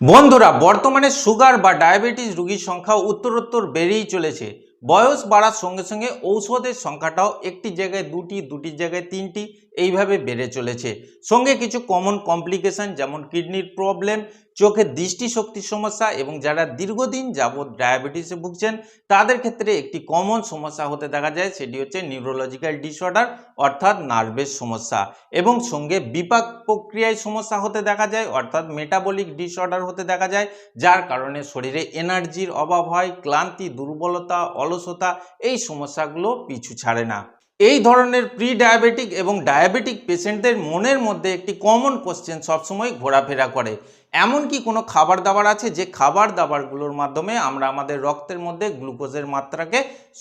বন্ধুরা, বর্তমানে সুগার বা ডায়াবেটিস রোগীর সংখ্যা উত্তরোত্তর বেড়েই চলেছে। বয়স বাড়ার সঙ্গে সঙ্গে ঔষধের সংখ্যাটাও একটি জায়গায় দুটি দুটি জায়গায় তিনটি, এইভাবে বেড়ে চলেছে। সঙ্গে কিছু কমন কমপ্লিকেশান যেমন কিডনির প্রবলেম চোখের দৃষ্টিশক্তির সমস্যা এবং যারা দীর্ঘদিন যাবৎ ডায়াবেটিসে ভুগছেন, তাদের ক্ষেত্রে একটি কমন সমস্যা হতে দেখা যায়, সেটি হচ্ছে নিউরোলজিক্যাল ডিসঅর্ডার অর্থাৎ নার্ভের সমস্যা এবং সঙ্গে বিপাক প্রক্রিয়ায় সমস্যা হতে দেখা যায়, অর্থাৎ মেটাবলিক ডিসঅর্ডার হতে দেখা যায়, যার কারণে শরীরে এনার্জির অভাব হয়, ক্লান্তি, দুর্বলতা, অলসতা, এই সমস্যাগুলো পিছু ছাড়ে না। এই ধরনের প্রি ডায়াবেটিক এবং ডায়াবেটিক পেশেন্টদের মনের মধ্যে একটি কমন কোশ্চেন সবসময় ঘোরাফেরা করে। এমন কি কোনো খাবার দাবার আছে? যে খাবার দাবারগুলোর মাধ্যমে আমরা আমাদের রক্তের মধ্যে গ্লুকোজের মাত্রাকে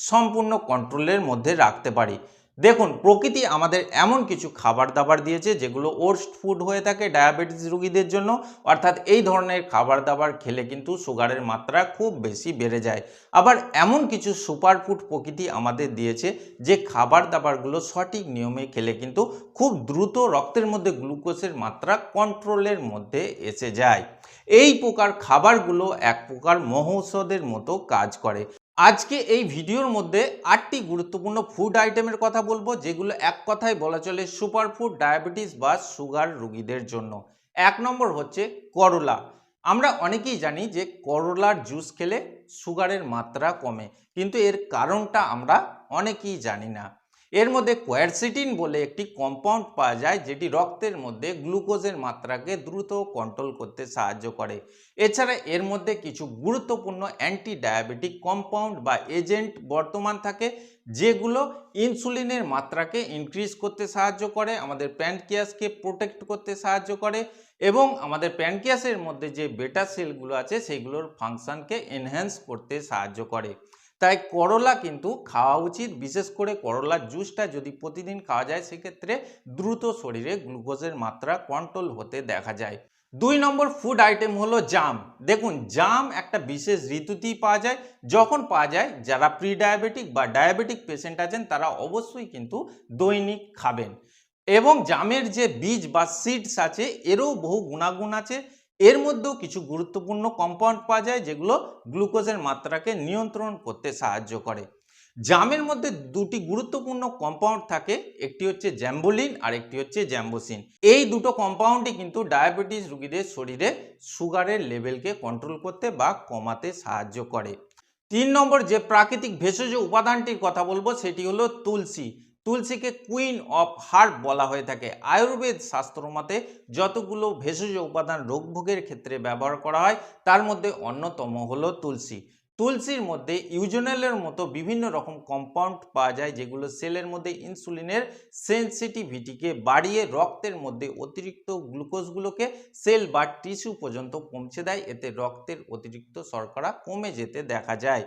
সম্পূর্ণ কন্ট্রোলের মধ্যে রাখতে পারি। দেখুন, প্রকৃতি আমাদের এমন কিছু খাবার দাবার দিয়েছে যেগুলো ওর্স্ট ফুড হয়ে থাকে ডায়াবেটিস রোগীদের জন্য। অর্থাৎ এই ধরনের খাবার দাবার খেলে কিন্তু সুগারের মাত্রা খুব বেশি বেড়ে যায়। আবার এমন কিছু সুপার ফুড প্রকৃতি আমাদের দিয়েছে যে খাবার দাবারগুলো সঠিক নিয়মে খেলে কিন্তু খুব দ্রুত রক্তের মধ্যে গ্লুকোজের মাত্রা কন্ট্রোলের মধ্যে এসে যায়। এই প্রকার খাবারগুলো এক প্রকার মহৌষধের মতো কাজ করে। আজকে এই ভিডিওর মধ্যে আটটি গুরুত্বপূর্ণ ফুড আইটেমের কথা বলব, যেগুলো এক কথায় বলা চলে সুপার ফুড ডায়াবেটিস বা সুগার রুগীদের জন্য। এক নম্বর হচ্ছে করলা। আমরা অনেকেই জানি যে করলার জুস খেলে সুগারের মাত্রা কমে, কিন্তু এর কারণটা আমরা অনেকেই জানি না। এর মধ্যে কোয়ারসিটিন বলে একটি কম্পাউন্ড পাওয়া যায়, যেটি রক্তের মধ্যে গ্লুকোজের মাত্রাকে দ্রুত কন্ট্রোল করতে সাহায্য করে। এছাড়া এর মধ্যে কিছু গুরুত্বপূর্ণ অ্যান্টি ডায়াবেটিক কম্পাউন্ড বা এজেন্ট বর্তমান থাকে, যেগুলো ইনসুলিনের মাত্রাকে ইনক্রিজ করতে সাহায্য করে, আমাদের প্যানকিয়াসকে প্রোটেক্ট করতে সাহায্য করে এবং আমাদের প্যানকিয়াসের মধ্যে যে বেটা সেলগুলো আছে, সেগুলোর ফাংশনকে এনহ্যান্স করতে সাহায্য করে। তাই করলা কিন্তু খাওয়া উচিত, বিশেষ করে করলার জুসটা যদি প্রতিদিন খাওয়া যায়, সেক্ষেত্রে দ্রুত শরীরে গ্লুকোজের মাত্রা কন্ট্রোল হতে দেখা যায়। দুই নম্বর ফুড আইটেম হলো জাম। দেখুন, জাম একটা বিশেষ ঋতুতেই পাওয়া যায়। যখন পাওয়া যায়, যারা প্রি ডায়াবেটিক বা ডায়াবেটিক পেশেন্ট আছেন, তারা অবশ্যই কিন্তু দৈনিক খাবেন। এবং জামের যে বীজ বা সিডস আছে, এরও বহু গুণাগুণ আছে। এর মধ্যেও কিছু গুরুত্বপূর্ণ কম্পাউন্ড পাওয়া যায় যেগুলো গ্লুকোজের মাত্রাকে নিয়ন্ত্রণ করতে সাহায্য করে। জামের মধ্যে দুটি গুরুত্বপূর্ণ কম্পাউন্ড থাকে, একটি হচ্ছে জ্যাম্বোলিন আর একটি হচ্ছে জ্যাম্বোসিন। এই দুটো কম্পাউন্ডই কিন্তু ডায়াবেটিস রোগীদের শরীরে সুগারের লেভেলকে কন্ট্রোল করতে বা কমাতে সাহায্য করে। তিন নম্বর যে প্রাকৃতিক ভেষজ উপাদানটির কথা বলব, সেটি হলো তুলসী। তুলসীকে কুইন অফ হার্ব বলা হয়ে থাকে। আয়ুর্বেদ শাস্ত্রমতে যতগুলো ভেষজ উপাদান রোগভোগের ক্ষেত্রে ব্যবহার করা হয়, তার মধ্যে অন্যতম হলো তুলসী। তুলসীর মধ্যে ইউজোনেলের মতো বিভিন্ন রকম কম্পাউন্ড পাওয়া যায়, যেগুলো সেলের মধ্যে ইনসুলিনের সেন্সিটিভিটিকে বাড়িয়ে রক্তের মধ্যে অতিরিক্ত গ্লুকোজগুলোকে সেল বা টিস্যু পর্যন্ত পৌঁছে দেয়। এতে রক্তের অতিরিক্ত শর্করা কমে যেতে দেখা যায়।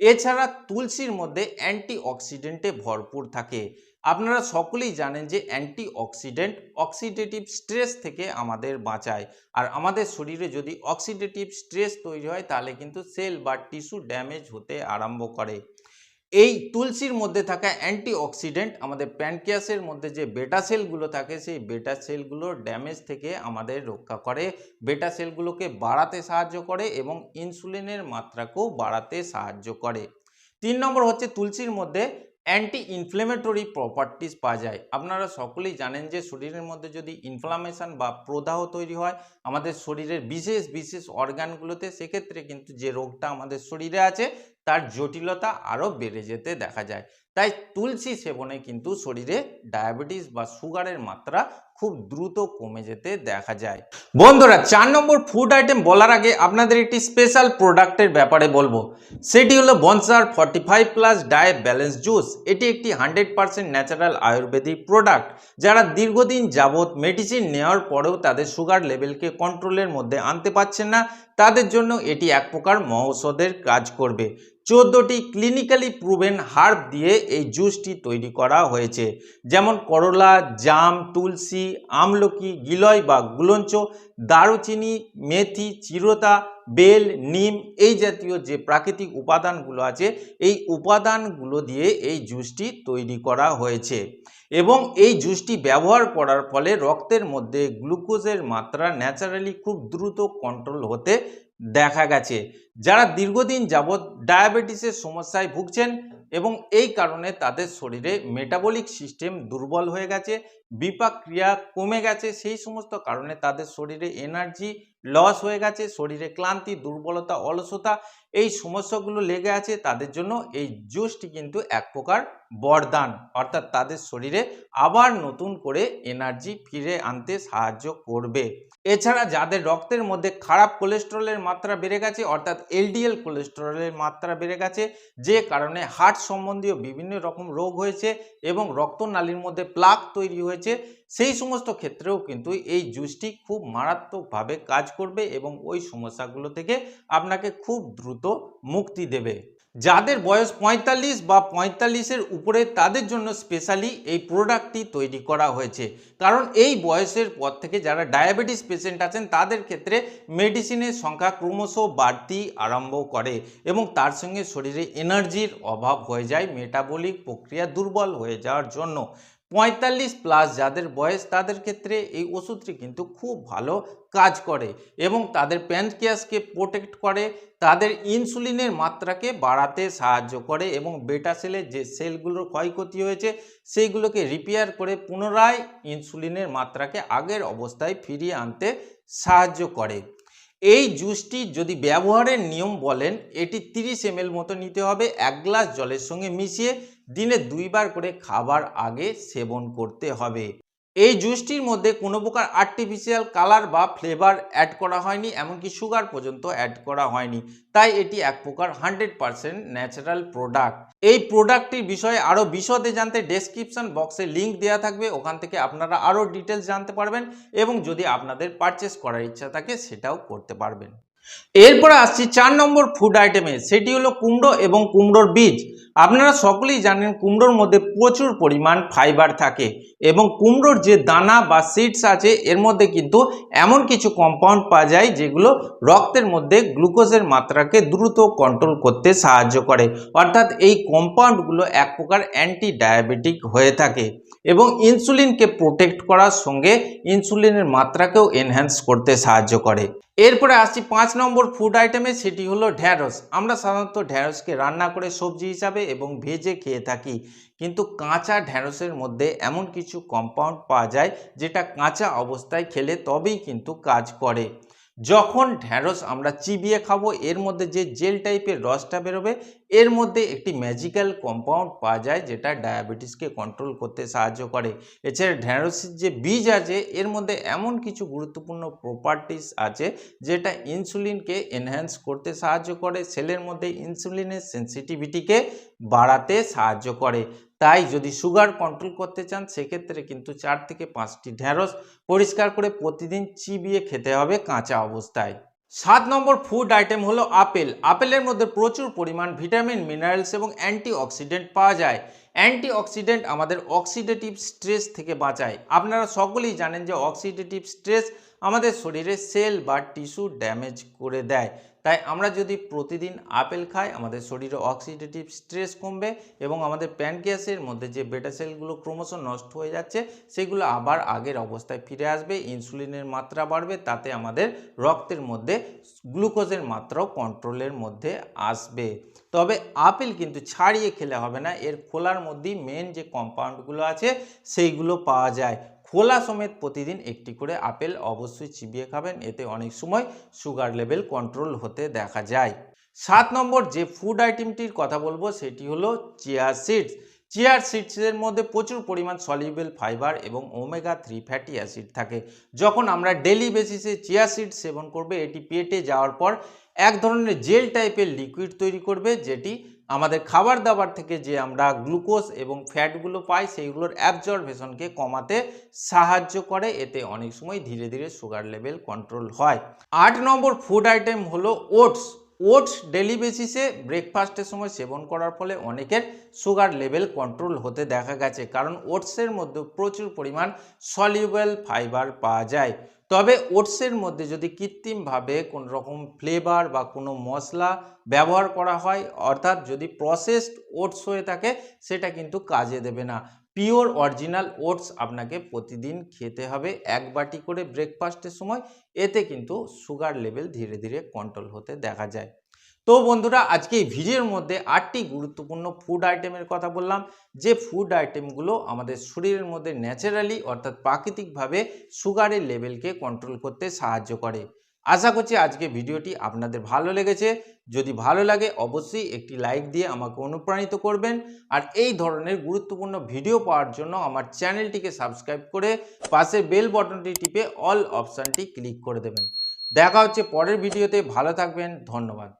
এছাড়া তুলসীর মধ্যে অ্যান্টি অক্সিডেন্টে ভরপুর থাকে। আপনারা সকলেই জানেন যে অ্যান্টি অক্সিডেন্ট অক্সিডেটিভ স্ট্রেস থেকে আমাদের বাঁচায়। আর আমাদের শরীরে যদি অক্সিডেটিভ স্ট্রেস তৈরি হয়, তাহলে কিন্তু সেল বা টিস্যু ড্যামেজ হতে আরম্ভ করে। এই তুলসীর মধ্যে থাকা অ্যান্টি অক্সিডেন্ট আমাদের প্যানকিয়াসের মধ্যে যে বেটা সেলগুলো থাকে, সেই বেটা সেলগুলো ড্যামেজ থেকে আমাদের রক্ষা করে। বেটা সেলগুলোকে বাড়াতে সাহায্য করে এবং ইনসুলিনের মাত্রাকেও বাড়াতে সাহায্য করে। তিন নম্বর হচ্ছে তুলসীর মধ্যে অ্যান্টি ইনফ্লেমেটরি প্রপার্টিস পাওয়া যায়। আপনারা সকলেই জানেন যে শরীরের মধ্যে যদি ইনফ্লামেশন বা প্রদাহ তৈরি হয়, আমাদের শরীরের বিশেষ বিশেষ অর্গানগুলোতে সেক্ষেত্রে কিন্তু যে রোগটা আমাদের শরীরে আছে তার জটিলতা আরও বেড়ে যেতে দেখা যায়। তাই তুলসী সেবনে কিন্তু শরীরে ডায়াবেটিস বা সুগারের মাত্রা খুব দ্রুত কমে যেতে দেখা যায়। বন্ধুরা, চার নম্বর ফুড আইটেম বলার আগে আপনাদের একটি স্পেশাল প্রোডাক্টের ব্যাপারে বলব। সেটি হলো Bonsar forty five plus dia balance juice এটি একটি hundred percent natural ayurvedic product যারা দীর্ঘদিন যাবৎ মেডিসিন নেওয়ার পরেও তাদের সুগার লেভেলকে কন্ট্রোলের মধ্যে আনতে পারছেন না। তাদের জন্য এটি এক প্রকার মহৌষধের কাজ করবে। চোদ্দোটি ক্লিনিক্যালি প্রুভেন হার্ব দিয়ে এই জুসটি তৈরি করা হয়েছে। যেমন করলা, জাম, তুলসী, আমলকি, গিলয় বা গুলঞ্চ, দারুচিনি, মেথি, চিরতা, বেল, নিম এই জাতীয় যে প্রাকৃতিক উপাদানগুলো আছে, এই উপাদানগুলো দিয়ে এই জুসটি তৈরি করা হয়েছে। এবং এই জুসটি ব্যবহার করার ফলে রক্তের মধ্যে গ্লুকোজের মাত্রা ন্যাচারালি খুব দ্রুত কন্ট্রোল হতে দেখা গেছে। যারা দীর্ঘদিন যাবৎ ডায়াবেটিসের সমস্যায় ভুগছেন এবং এই কারণে তাদের শরীরে মেটাবলিক সিস্টেম দুর্বল হয়ে গেছে বিপাক ক্রিয়া কমে গেছে, সেই সমস্ত কারণে তাদের শরীরে এনার্জি লস হয়ে গেছে, শরীরে ক্লান্তি, দুর্বলতা, অলসতা, এই সমস্যাগুলো লেগে আছে, তাদের জন্য এই জুসটি কিন্তু এক প্রকার বরদান। অর্থাৎ তাদের শরীরে আবার নতুন করে এনার্জি ফিরে আনতে সাহায্য করবে। এছাড়া যাদের রক্তের মধ্যে খারাপ কোলেস্টেরলের মাত্রা বেড়ে গেছে, অর্থাৎ এলডিএল কোলেস্টেরলের মাত্রা বেড়ে গেছে, যে কারণে হার্ট সম্বন্ধীয় বিভিন্ন রকম রোগ হয়েছে এবং রক্তনালীর মধ্যে প্লাক তৈরি হয়েছে সেই সমস্ত ক্ষেত্রেও কিন্তু এই জুসটি খুব মারাত্মকভাবে কাজ করবে এবং ওই সমস্যাগুলো থেকে আপনাকে খুব দ্রুত মুক্তি দেবে। যাদের বয়স পঁয়তাল্লিশ বা পঁয়তাল্লিশের উপরে, তাদের জন্য স্পেশালি এই প্রোডাক্টটি তৈরি করা হয়েছে। কারণ এই বয়সের পর থেকে যারা ডায়াবেটিস পেশেন্ট আছেন, তাদের ক্ষেত্রে মেডিসিনের সংখ্যা ক্রমশ বাড়তি আরম্ভ করে এবং তার সঙ্গে শরীরে এনার্জির অভাব হয়ে যায় মেটাবলিক প্রক্রিয়া দুর্বল হয়ে যাওয়ার জন্য। পঁয়তাল্লিশ প্লাস যাদের বয়স, তাদের ক্ষেত্রে এই ওষুধটি কিন্তু খুব ভালো কাজ করে এবং তাদের প্যানক্রিয়াসকে প্রোটেক্ট করে, তাদের ইনসুলিনের মাত্রাকে বাড়াতে সাহায্য করে এবং বেটা সেলের যে সেলগুলোর ক্ষয়ক্ষতি হয়েছে, সেইগুলোকে রিপেয়ার করে পুনরায় ইনসুলিনের মাত্রাকে আগের অবস্থায় ফিরিয়ে আনতে সাহায্য করে। এই জুসটি যদি ব্যবহারের নিয়ম বলেন, এটি তিরিশ এম মতো নিতে হবে, এক গ্লাস জলের সঙ্গে মিশিয়ে দিনে দুইবার করে খাবার আগে সেবন করতে হবে। এই জুসটির মধ্যে কোনো প্রকার আর্টিফিশিয়াল কালার বা ফ্লেভার অ্যাড করা হয়নি, এমনকি সুগার পর্যন্ত অ্যাড করা হয়নি। তাই এটি এক প্রকার হান্ড্রেড পারসেন্ট ন্যাচারাল প্রোডাক্ট এই প্রোডাক্টটির বিষয়ে আরও বিশদে জানতে ডেসক্রিপশন বক্সে লিঙ্ক দেওয়া থাকবে, ওখান থেকে আপনারা আরও ডিটেলস জানতে পারবেন এবং যদি আপনাদের পারচেস করার ইচ্ছা থাকে সেটাও করতে পারবেন। এরপরে আসছি চার নম্বর ফুড আইটেমে সেটি হলো কুমড়ো এবং কুমড়োর বীজ। আপনারা সকলেই জানেন কুমড়োর মধ্যে প্রচুর পরিমাণ ফাইবার থাকে এবং কুমড়োর যে দানা বা সিডস আছে, এর মধ্যে কিন্তু এমন কিছু কম্পাউন্ড পাওয়া যায় যেগুলো রক্তের মধ্যে গ্লুকোজের মাত্রাকে দ্রুত কন্ট্রোল করতে সাহায্য করে। অর্থাৎ এই কম্পাউন্ডগুলো এক প্রকার অ্যান্টি ডায়াবেটিক হয়ে থাকে এবং ইনসুলিনকে প্রোটেক্ট করার সঙ্গে ইনসুলিনের মাত্রাকেও এনহ্যান্স করতে সাহায্য করে। এরপরে আসছি পাঁচ নম্বর ফুড আইটেমে সেটি হলো ঢ্যাঁড়স। আমরা সাধারণত ঢ্যাঁড়সকে রান্না করে সবজি হিসাবে এবং ভেজে খেয়ে থাকি। কিন্তু কাঁচা ঢ্যাঁড়সের মধ্যে এমন কিছু কম্পাউন্ড পাওয়া যায়, যেটা কাঁচা অবস্থায় খেলে তবেই কিন্তু কাজ করে। যখন ঢ্যাঁড়স আমরা চিবিয়ে খাব, এর মধ্যে যে জেল টাইপের রসটা বেরোবে, এর মধ্যে একটি ম্যাজিক্যাল কম্পাউন্ড পাওয়া যায় যেটা ডায়াবেটিসকে কন্ট্রোল করতে সাহায্য করে। এছাড়া ঢ্যাঁড়সের যে বীজ আছে, এর মধ্যে এমন কিছু গুরুত্বপূর্ণ প্রপার্টিস আছে যেটা ইনসুলিনকে এনহ্যান্স করতে সাহায্য করে, সেলের মধ্যে ইনসুলিনের সেন্সিটিভিটিকে বাড়াতে সাহায্য করে। তাই যদি সুগার কন্ট্রোল করতে চান, সেক্ষেত্রে কিন্তু চার থেকে পাঁচটি ঢ্যাঁড়স পরিষ্কার করে প্রতিদিন চিবিয়ে খেতে হবে কাঁচা অবস্থায়। সাত নম্বর ফুড আইটেম হলো আপেল। আপেলের মধ্যে প্রচুর পরিমাণ ভিটামিন মিনারেলস এবং অ্যান্টিঅক্সিডেন্ট পাওয়া যায়। অ্যান্টিঅক্সিডেন্ট আমাদের অক্সিডেটিভ স্ট্রেস থেকে বাঁচায়। আপনারা সকলেই জানেন যে অক্সিডেটিভ স্ট্রেস আমাদের শরীরে সেল বা টিস্যু ড্যামেজ করে দেয়। তাই আমরা যদি প্রতিদিন আপেল খাই, আমাদের শরীরে অক্সিডেটিভ স্ট্রেস কমবে এবং আমাদের প্যানক্রিয়াসের মধ্যে যে বেটা সেলগুলো ক্রমশ নষ্ট হয়ে যাচ্ছে, সেগুলো আবার আগের অবস্থায় ফিরে আসবে ইনসুলিনের মাত্রা বাড়বে, তাতে আমাদের রক্তের মধ্যে গ্লুকোজের মাত্রাও কন্ট্রোলের মধ্যে আসবে। তবে আপেল কিন্তু ছাড়িয়ে খেলে হবে না, এর খোলার মধ্যেই মেন যে কম্পাউন্ডগুলো আছে, সেইগুলো পাওয়া যায়। খোলা সমেত প্রতিদিন একটি করে আপেল অবশ্যই চিবিয়ে খাবেন। এতে অনেক সময় সুগার লেভেল কন্ট্রোল হতে দেখা যায়। সাত নম্বর যে ফুড আইটেমটির কথা বলব, সেটি হলো চিয়া সিডস চিয়ার সিডসের মধ্যে প্রচুর পরিমাণ সলিউবেল ফাইবার এবং ওমেগা থ্রি ফ্যাটি অ্যাসিড থাকে। যখন আমরা ডেলি বেসিসে চিয়া সিড সেবন করবে, এটি পেটে যাওয়ার পর এক ধরনের জেল টাইপের লিকুইড তৈরি করবে, যেটি আমাদের খাবার দাবার থেকে যে আমরা গ্লুকোজ এবং ফ্যাটগুলো পাই, সেইগুলোর অ্যাবজর্ভেশনকে কমাতে সাহায্য করে। এতে অনেক সময় ধীরে ধীরে সুগার লেভেল কন্ট্রোল হয়। আট নম্বর ফুড আইটেম হলো ওটস ওটস ডেলি বেসিসে ব্রেকফাস্টের সময় সেবন করার ফলে অনেকের সুগার লেভেল কন্ট্রোল হতে দেখা গেছে। কারণ ওটসের মধ্যে প্রচুর পরিমাণ সলিউবেল ফাইবার পাওয়া যায়। তবে ওটসের মধ্যে যদি কৃত্রিমভাবে কোন রকম ফ্লেভার বা কোনো মশলা ব্যবহার করা হয়, অর্থাৎ যদি প্রসেসড ওটস হয়ে থাকে, সেটা কিন্তু কাজে দেবে না। পিওর অরিজিনাল ওটস আপনাকে প্রতিদিন খেতে হবে এক বাটি করে ব্রেকফাস্টের সময়। এতে কিন্তু সুগার লেভেল ধীরে ধীরে কন্ট্রোল হতে দেখা যায়। তো বন্ধুরা, আজকে এই ভিডিওর মধ্যে আটটি গুরুত্বপূর্ণ ফুড আইটেমের কথা বললাম। যে ফুড আইটেমগুলো আমাদের শরীরের মধ্যে ন্যাচারালি অর্থাৎ প্রাকৃতিকভাবে সুগারের লেভেলকে কন্ট্রোল করতে সাহায্য করে। আশা করছি আজকে ভিডিওটি আপনাদের ভালো লেগেছে। যদি ভালো লাগে, অবশ্যই একটি লাইক দিয়ে আমাকে অনুপ্রাণিত করবেন। আর এই ধরনের গুরুত্বপূর্ণ ভিডিও পাওয়ার জন্য আমার চ্যানেলটিকে সাবস্ক্রাইব করে পাশে বেল বটনটি টিপে অল অপশানটি ক্লিক করে দেবেন। দেখা হচ্ছে পরের ভিডিওতে ভালো থাকবেন। ধন্যবাদ।